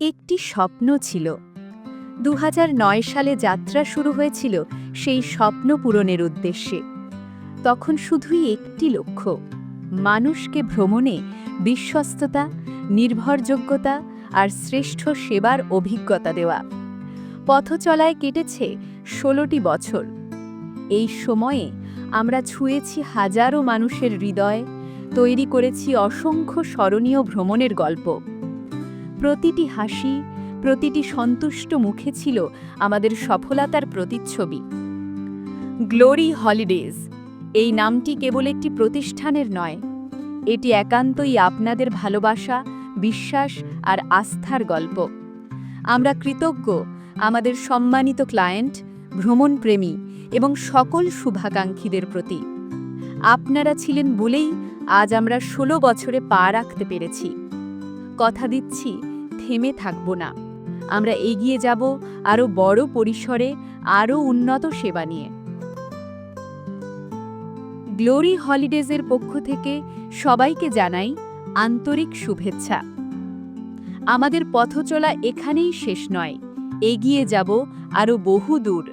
একটি স্বপ্ন ছিল। দু হাজার নয় সালে যাত্রা শুরু হয়েছিল সেই স্বপ্ন পূরণের উদ্দেশ্যে। তখন শুধুই একটি লক্ষ্য, মানুষকে ভ্রমণে বিশ্বস্ততা, নির্ভরযোগ্যতা আর শ্রেষ্ঠ সেবার অভিজ্ঞতা দেওয়া। পথচলায় কেটেছে ষোলোটি বছর। এই সময়ে আমরা ছুঁয়েছি হাজারো মানুষের হৃদয়, তৈরি করেছি অসংখ্য স্মরণীয় ভ্রমণের গল্প। প্রতিটি হাসি, প্রতিটি সন্তুষ্ট মুখে ছিল আমাদের সফলতার প্রতিচ্ছবি। গ্লোরি হলিডেজ, এই নামটি কেবল একটি প্রতিষ্ঠানের নয়, এটি একান্তই আপনাদের ভালোবাসা, বিশ্বাস আর আস্থার গল্প। আমরা কৃতজ্ঞ, আমাদের সম্মানিত ক্লায়েন্ট, ভ্রমণপ্রেমী এবং সকল শুভাকাঙ্ক্ষীদের প্রতি। আপনারা ছিলেন বলেই আজ আমরা ষোলো বছরে পা রাখতে পেরেছি। কথা দিচ্ছি, থেমে থাকব না। আমরা এগিয়ে যাব আরও বড় পরিসরে আরও উন্নত সেবা নিয়ে। গ্লোরি হলিডেজের পক্ষ থেকে সবাইকে জানাই আন্তরিক শুভেচ্ছা। আমাদের পথচলা এখানেই শেষ নয়, এগিয়ে যাব আরও বহু দূর